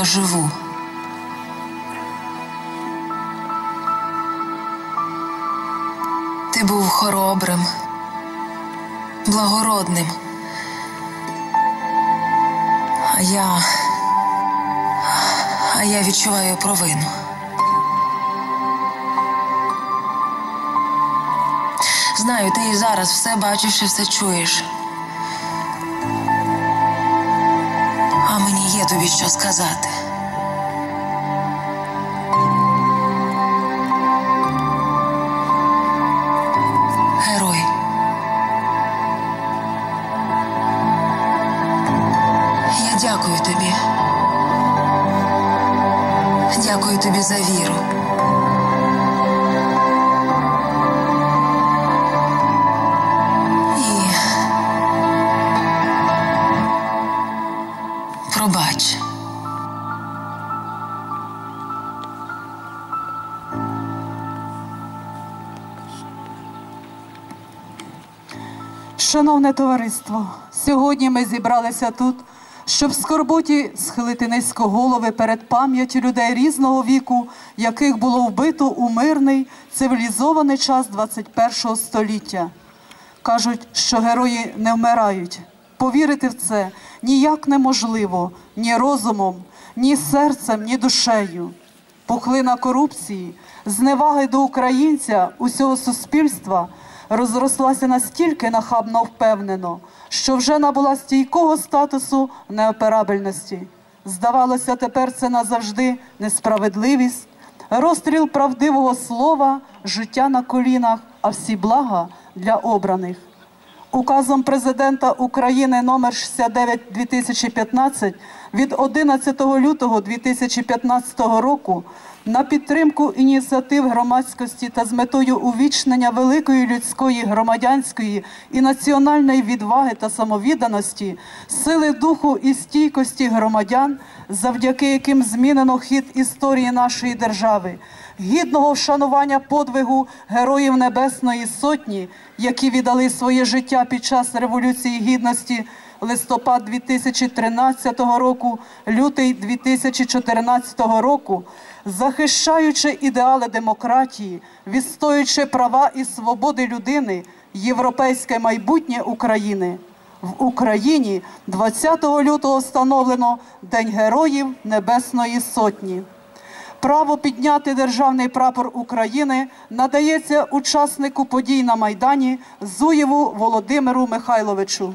я живу. Ти був хоробрим, благородним. А я. А я відчуваю провину. Знаю, ти і зараз все бачиш і все чуєш. Тобі що сказати. Герой. Я дякую тобі. Дякую тобі за віру. Шановне товариство, сьогодні ми зібралися тут, щоб в скорботі схилити низько голови перед пам'яттю людей різного віку, яких було вбито у мирний цивілізований час 21-го століття. Кажуть, що герої не вмирають. Повірити в це ніяк неможливо ні розумом, ні серцем, ні душею. Пухлина корупції, зневаги до українця, усього суспільства розрослася настільки нахабно впевнено, що вже набула стійкого статусу неоперабельності. Здавалося, тепер це назавжди несправедливість, розстріл правдивого слова, життя на колінах, а всі блага для обраних. Указом президента України номер 69 2015 від 11 лютого 2015 року на підтримку ініціатив громадськості та з метою увічнення великої людської, громадянської і національної відваги та самовідданості, сили духу і стійкості громадян, завдяки яким змінено хід історії нашої держави, гідного вшанування подвигу Героїв Небесної Сотні, які віддали своє життя під час Революції Гідності листопад 2013 року, лютий 2014 року, захищаючи ідеали демократії, відстоюючи права і свободи людини, європейське майбутнє України. В Україні 20 лютого встановлено День Героїв Небесної Сотні. Право підняти державний прапор України надається учаснику подій на Майдані Зуєву Володимиру Михайловичу.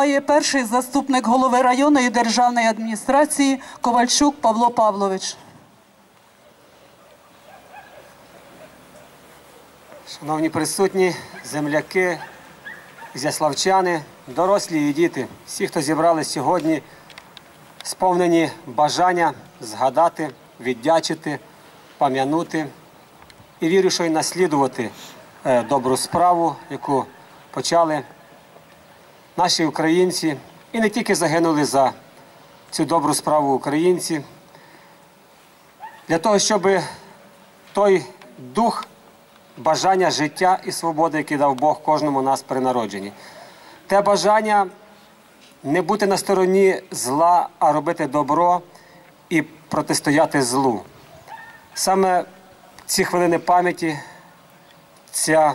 Має перший заступник голови районної державної адміністрації Ковальчук Павло Павлович. Шановні присутні, земляки, зяславчани, дорослі і діти, всі, хто зібрали сьогодні, сповнені бажання згадати, віддячити, пам'янути і вірю, що й наслідувати е, добру справу, яку почали наші українці, і не тільки загинули за цю добру справу українці, для того, щоб той дух бажання життя і свободи, який дав Бог кожному нас при народженні. Те бажання не бути на стороні зла, а робити добро і протистояти злу. Саме ці хвилини пам'яті, ця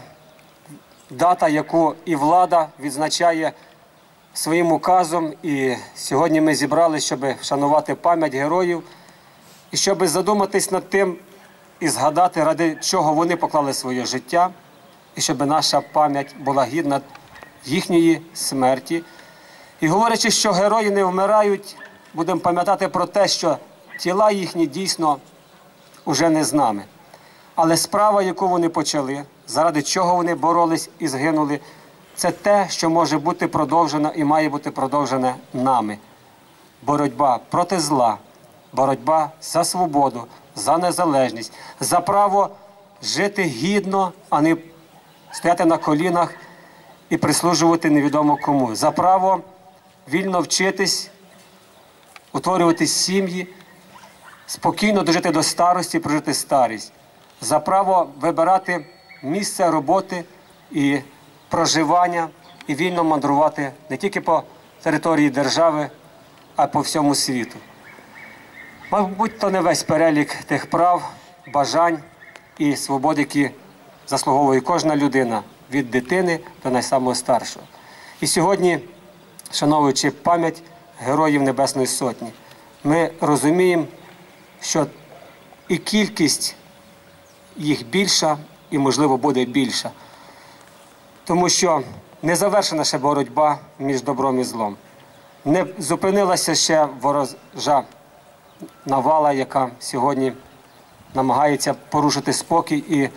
дата, яку і влада відзначає своїм указом. І сьогодні ми зібрали, щоб вшанувати пам'ять героїв і щоб задуматись над тим і згадати, ради чого вони поклали своє життя, і щоб наша пам'ять була гідна їхньої смерті. І говорячи, що герої не вмирають, будемо пам'ятати про те, що тіла їхні дійсно уже не з нами. Але справа, яку вони почали, заради чого вони боролись і згинули, це те, що може бути продовжено і має бути продовжене нами. Боротьба проти зла, боротьба за свободу, за незалежність, за право жити гідно, а не стояти на колінах і прислужувати невідомо кому. За право вільно вчитись, утворювати сім'ї, спокійно дожити до старості, прожити старість, за право вибирати місце роботи і проживання і вільно мандрувати не тільки по території держави, а й по всьому світу. Мабуть, то не весь перелік тих прав, бажань і свобод, які заслуговує кожна людина від дитини до найсамого старшого. І сьогодні, шановуючи пам'ять Героїв Небесної Сотні, ми розуміємо, що і кількість їх більша, і, можливо, буде більша. Тому що не завершена ще боротьба між добром і злом. Не зупинилася ще ворожа навала, яка сьогодні намагається порушити спокій і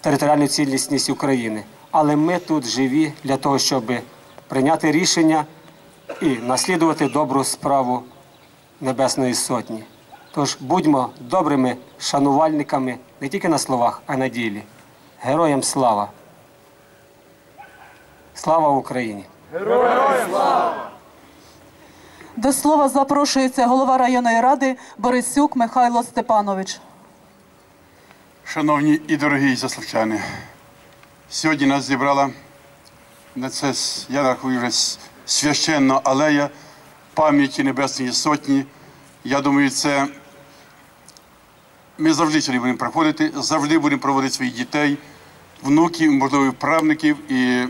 територіальну цілісність України. Але ми тут живі для того, щоб прийняти рішення і наслідувати добру справу Небесної Сотні. Тож будьмо добрими шанувальниками не тільки на словах, а й на ділі. Героям слава! Слава Україні! До слова запрошується голова районної ради Борисюк Михайло Степанович. Шановні і дорогі заславчани, сьогодні нас зібрала на це, я рахую, вже священна алея пам'яті Небесної Сотні. Я думаю, це ми завжди сюди будемо приходити, завжди будемо проводити своїх дітей, внуків, можливо, і правників. І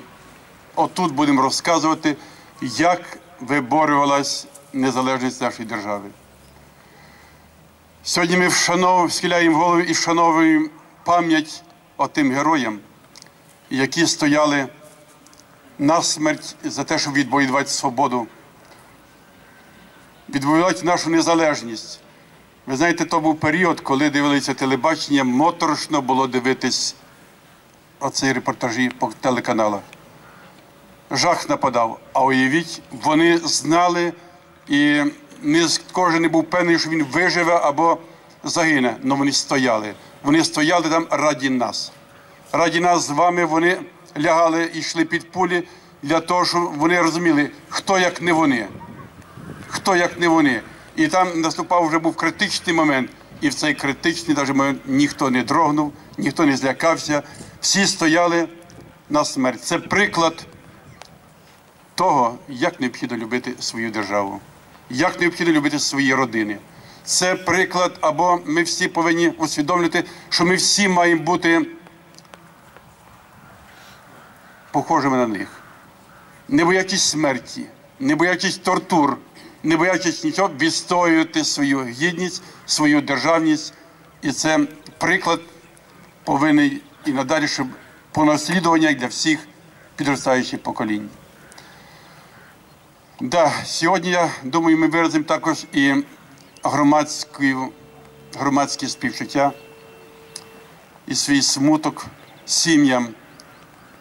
отут будемо розказувати, як виборювалась незалежність нашої держави. Сьогодні ми вшанов... схиляємо голову і вшановуємо пам'ять отим героям, які стояли на смерть за те, щоб відбоювати свободу, відбоювати нашу незалежність. Ви знаєте, то був період, коли дивилися телебачення, моторошно було дивитись оці репортажі по телеканалах. Жах нападав. А уявіть, вони знали і не кожен не був певний, що він виживе або загине. але вони стояли. Вони стояли там раді нас. Раді нас з вами вони лягали і йшли під пулі для того, щоб вони розуміли, хто як не вони. Хто як не вони. І там наступав вже був критичний момент. І в цей критичний навіть момент ніхто не дрогнув, ніхто не злякався. Всі стояли на смерть. Це приклад того, як необхідно любити свою державу, як необхідно любити свої родини. Це приклад, або ми всі повинні усвідомлювати, що ми всі маємо бути похожими на них, не боячись смерті, не боячись тортур, не боячись нічого, відстоювати свою гідність, свою державність. І це приклад повинен і надалі, щоб по наслідування для всіх підростаючих поколінь. Да, сьогодні, я думаю, ми виразимо також і громадську, громадське співчуття і свій смуток сім'ям,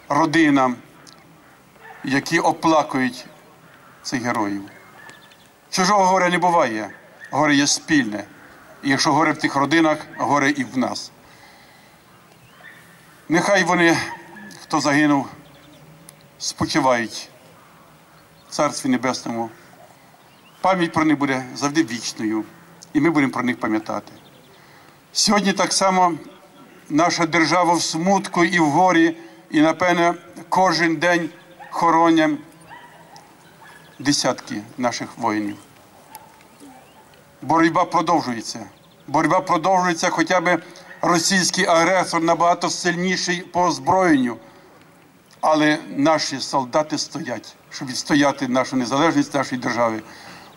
родинам, які оплакують цих героїв. Чужого горя не буває, горе є спільне. І якщо горе в тих родинах, горе і в нас. Нехай вони, хто загинув, спочивають Царстві Небесному. Пам'ять про них буде завжди вічною, і ми будемо про них пам'ятати. Сьогодні так само наша держава в смутку і в горі, і, напевне, кожен день хороням десятки наших воїнів. Боротьба продовжується. Боротьба продовжується, хоча б російський агресор набагато сильніший по озброєнню. Але наші солдати стоять, щоб відстояти нашу незалежність нашої держави.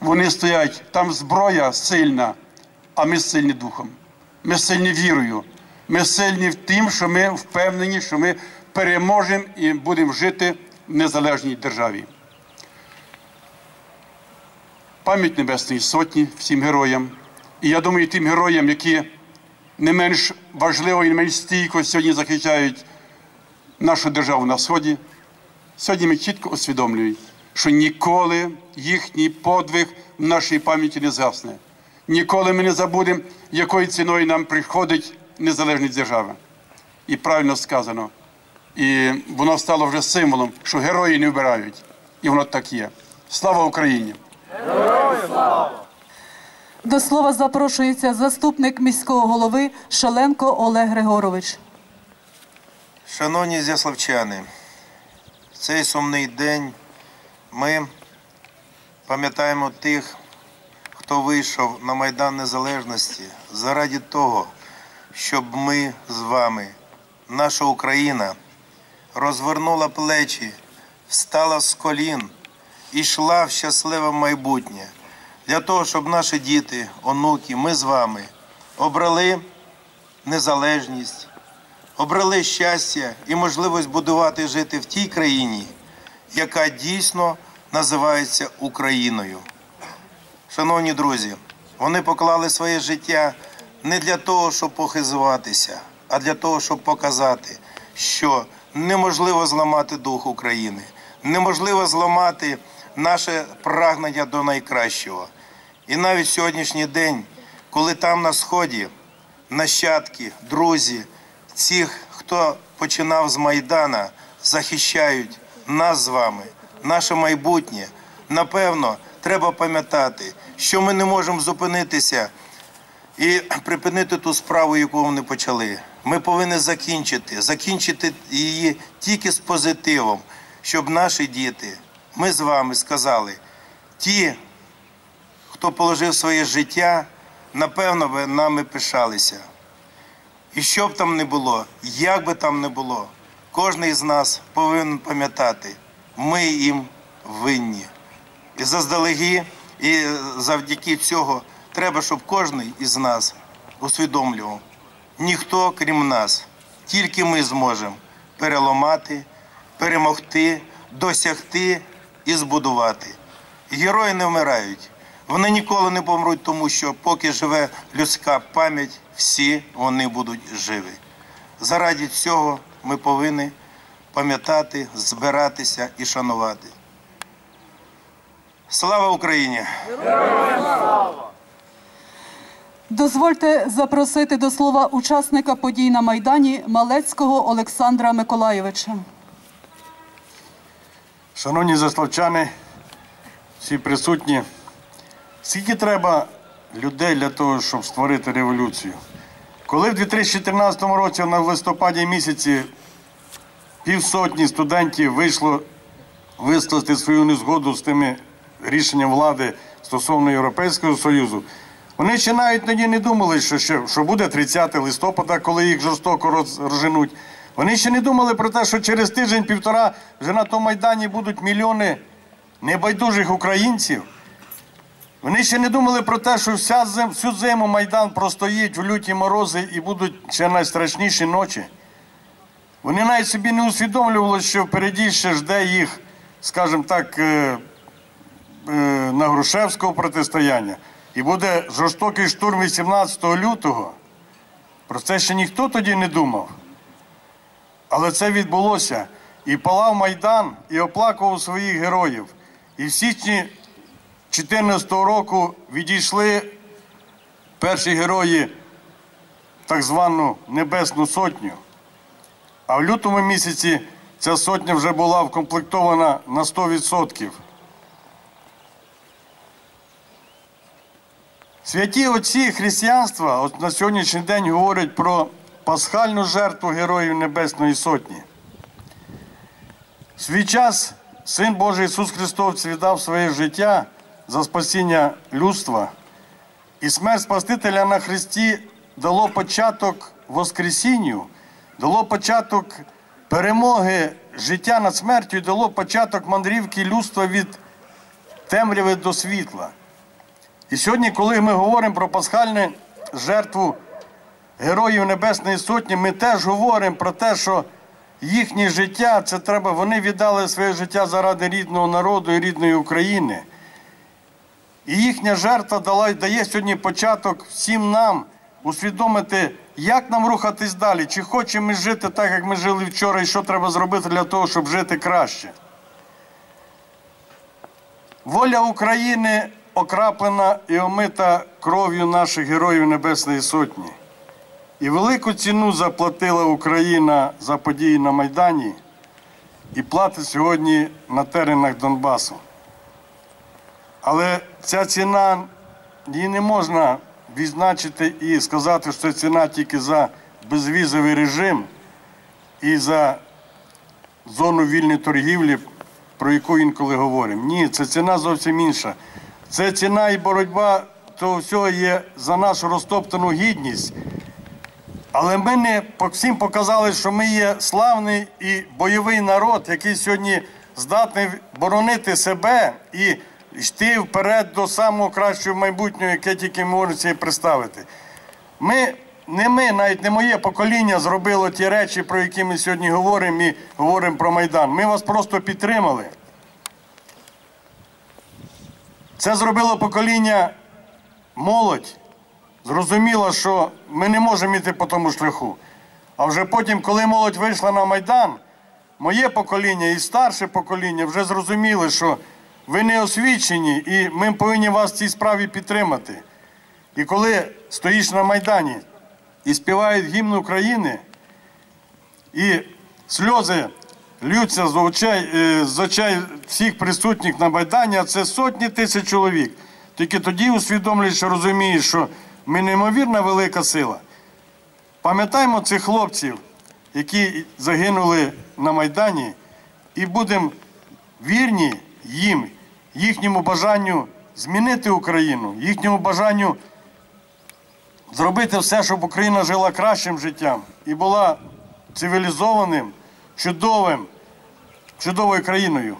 Вони стоять, там зброя сильна, а ми сильні духом. Ми сильні вірою. Ми сильні в тим, що ми впевнені, що ми переможемо і будемо жити в незалежній державі. Пам'ять Небесної Сотні всім героям. І я думаю, тим героям, які не менш важливо і не менш стійко сьогодні захищають нашу державу на сході. Сьогодні ми чітко усвідомлюємо, що ніколи їхній подвиг в нашій пам'яті не згасне. Ніколи ми не забудемо, якою ціною нам приходить незалежність держави. І правильно сказано. І воно стало вже символом, що герої не вбирають. І воно так є. Слава Україні! До слова запрошується заступник міського голови Шаленко Олег Григорович. Шановні зяславчани, в цей сумний день ми пам'ятаємо тих, хто вийшов на Майдан Незалежності заради того, щоб ми з вами, наша Україна, розвернула плечі, встала з колін і йшла в щасливе майбутнє. Для того, щоб наші діти, онуки, ми з вами обрали незалежність, обрали щастя і можливість будувати жити в тій країні, яка дійсно називається Україною. Шановні друзі, вони поклали своє життя не для того, щоб похизуватися, а для того, щоб показати, що неможливо зламати дух України, неможливо зламати наше прагнення до найкращого. І навіть сьогоднішній день, коли там на сході нащадки, друзі, цих, хто починав з Майдана, захищають нас з вами, наше майбутнє. Напевно, треба пам'ятати, що ми не можемо зупинитися і припинити ту справу, яку вони почали. Ми повинні закінчити, закінчити її тільки з позитивом, щоб наші діти, ми з вами сказали, ті, хто положив своє життя, напевно, би нами пишалися. І що б там не було, як би там не було, кожен із нас повинен пам'ятати, ми їм винні. І заздалегідь, і завдяки цього треба, щоб кожен із нас усвідомлював, ніхто крім нас, тільки ми зможемо переламати, перемогти, досягти і збудувати. Герої не вмирають. Вони ніколи не помруть, тому що поки живе людська пам'ять, всі вони будуть живі. Заради цього ми повинні пам'ятати, збиратися і шанувати. Слава Україні! Дозвольте запросити до слова учасника подій на Майдані Малецького Олександра Миколайовича. Шановні заславчани, всі присутні, скільки треба людей для того, щоб створити революцію? Коли в 2014 році на листопаді місяці півсотні студентів вийшло висловити свою незгоду з тими рішенням влади стосовно Європейського Союзу, вони ще навіть тоді не думали, що, ще, що буде 30 листопада, коли їх жорстоко розженуть. Вони ще не думали про те, що через тиждень-півтора вже на тому Майдані будуть мільйони небайдужих українців. Вони ще не думали про те, що вся зим, всю зиму Майдан простоїть в люті морози і будуть ще найстрашніші ночі. Вони навіть собі не усвідомлювали, що впереді ще жде їх, скажімо так, е, е, на Грушевського протистояння. І буде жорстокий штурм 18 лютого. Про це ще ніхто тоді не думав. Але це відбулося. І палав Майдан, і оплакував своїх героїв. І в січні 2014 року відійшли перші герої так звану Небесну Сотню. А в лютому місяці ця сотня вже була вкомплектована на 100%. Святі отці християнства от на сьогоднішній день говорять про пасхальну жертву Героїв Небесної Сотні. В свій час Син Божий Ісус Христос віддав своє життя за спасіння людства, і смерть Спасителя на Христі дало початок Воскресінню, дало початок перемоги життя над смертю дало початок мандрівки людства від темряви до світла. І сьогодні, коли ми говоримо про пасхальну жертву Героїв Небесної Сотні, ми теж говоримо про те, що їхнє життя це треба, вони віддали своє життя заради рідного народу і рідної України. І їхня жертва дала, дає сьогодні початок всім нам усвідомити, як нам рухатись далі, чи хочемо ми жити так, як ми жили вчора, і що треба зробити для того, щоб жити краще. Воля України окраплена і омита кров'ю наших героїв Небесної Сотні. І велику ціну заплатила Україна за події на Майдані і платить сьогодні на теренах Донбасу. Але ця ціна її не можна відзначити і сказати, що це ціна тільки за безвізовий режим і за зону вільної торгівлі, про яку інколи говоримо. Ні, це ціна зовсім інша. Це ціна і боротьба того всього є за нашу розтоптану гідність. Але ми не всім показали, що ми є славний і бойовий народ, який сьогодні здатний боронити себе і йти вперед до самого кращого майбутнього, яке тільки можна собі представити. Ми, не ми, навіть не моє покоління зробило ті речі, про які ми сьогодні говоримо і говоримо про Майдан. Ми вас просто підтримали. Це зробило покоління молодь. Зрозуміло, що ми не можемо йти по тому шляху. А вже потім, коли молодь вийшла на Майдан, моє покоління і старше покоління вже зрозуміли, що ви не освічені, і ми повинні вас в цій справі підтримати. І коли стоїш на Майдані і співають гімн України, і сльози льються з очей, е, з очей всіх присутніх на Майдані, а це сотні тисяч чоловік. Тільки тоді усвідомлюєш, що розумієш, що ми неймовірна велика сила. Пам'ятаємо цих хлопців, які загинули на Майдані, і будемо вірні їм, їхньому бажанню змінити Україну, їхньому бажанню зробити все, щоб Україна жила кращим життям і була цивілізованим, чудовим, чудовою країною.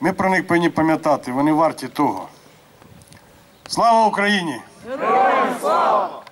Ми про них повинні пам'ятати, вони варті того. Слава Україні! Героям слава!